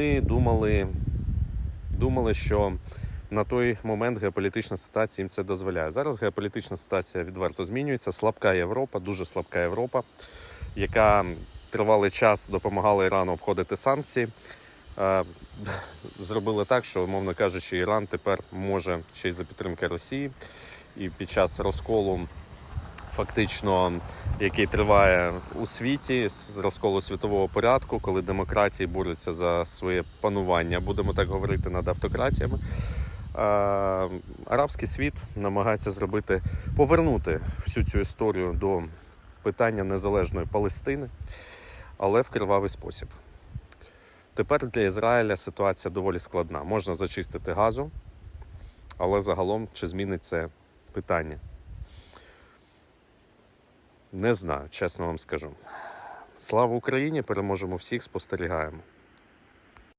Ми думали, думали, що на той момент геополітична ситуація їм це дозволяє. Зараз геополітична ситуація відверто змінюється. Слабка Європа, дуже слабка Європа, яка тривалий час допомагала Ірану обходити санкції. Е, Зробили так, що, умовно кажучи, Іран тепер може ще й за підтримки Росії. І під час розколу, фактично, який триває у світі, з розколу світового порядку, коли демократії борються за своє панування, будемо так говорити над автократіями. Арабський світ намагається зробити повернути всю цю історію до питання незалежної Палестини, але в кривавий спосіб. Тепер для Ізраїля ситуація доволі складна. Можна зачистити газу, але загалом чи змінить це питання? Не знаю, чесно вам скажу. Слава Україні! Переможемо всіх, спостерігаємо.